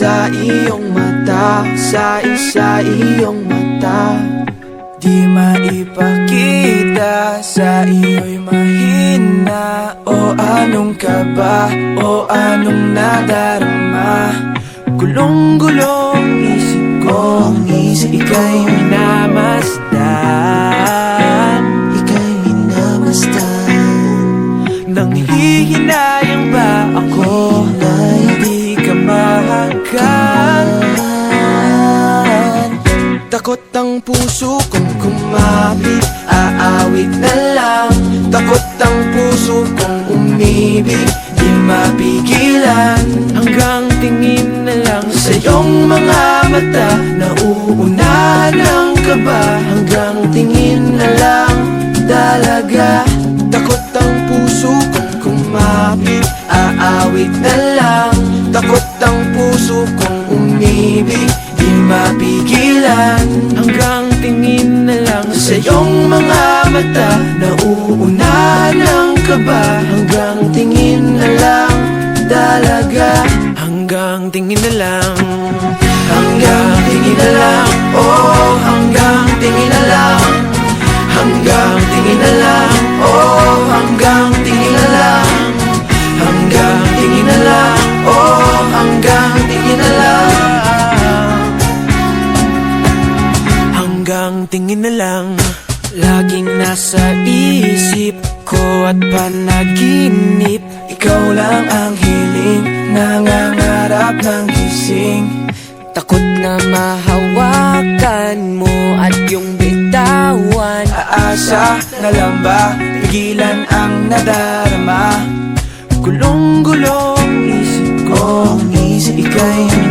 sa iyong mata Sa isa iyong mata. Di maipakita sa iyo'y mahina. O anong kaba, o anong nadarama? Gulong-gulong isip ko isip Ika'y minamasdan Takot ang puso kong kumapit Aawit na lang. Takot ang puso kong umibig Di mapigilan. Hanggang tingin na lang Sa iyong mga mata Nauunahan ang kaba Hanggang tingin na lang Dalaga Takot ang puso kong kumapit Aawit na lang. Takot ang puso kong umibig Sa iyong mga mata. Nauunahan ang kaba Hanggang tingin na lang Dalaga. Hanggang tingin na lang. Hanggang tingin na lang. Oh, hanggang tingin na lang. Hanggang tingin na lang. Oh, hanggang tingin na lang. Hanggang tingin na lang. Oh, hanggang tingin na lang. Hanggang tingin na lang nasa isip ko at panaginip Ikaw lang ang hiling Nangangarap ng gising. Takot na mahawakan mo at yung bitawan. Aasa na lang ba? Pigilan ang nadarama. Gulong-gulong isip ko Ang isip Ika'y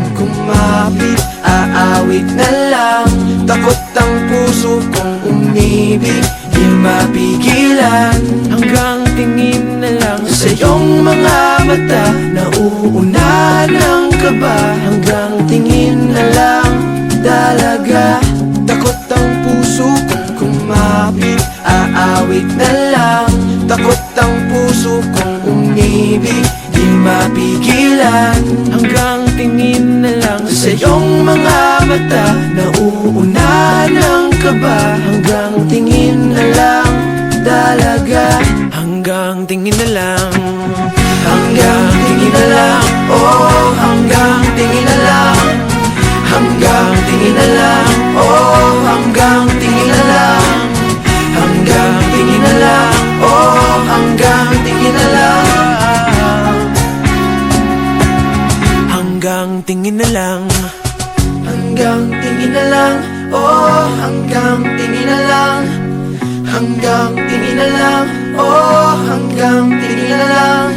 kong kumapit Aawit na lang. Takot ang puso kong umibig Di mapigilan. Hanggang tingin na lang Sa iyong mga mata Nauunahan ang kaba Hanggang tingin na lang Dalaga Takot ang puso kong kumapit Aawit na lang. Takot ang puso kong umibig Di mapigilan Sa iyong mga mata Nauunahan ang kaba. Hanggang tingin na lang Dalaga. Hanggang tingin na lang. Hanggang tingin na lang. Oh, hanggang tingin na lang. Hanggang tingin na lang. Oh, hanggang tingin na lang. Hanggang tingin na lang. Oh, hanggang tingin na lang. Hanggang tingin na lang Oh, hanggang tingin na lang. Hanggang tingin na lang. Oh, hanggang tingin na lang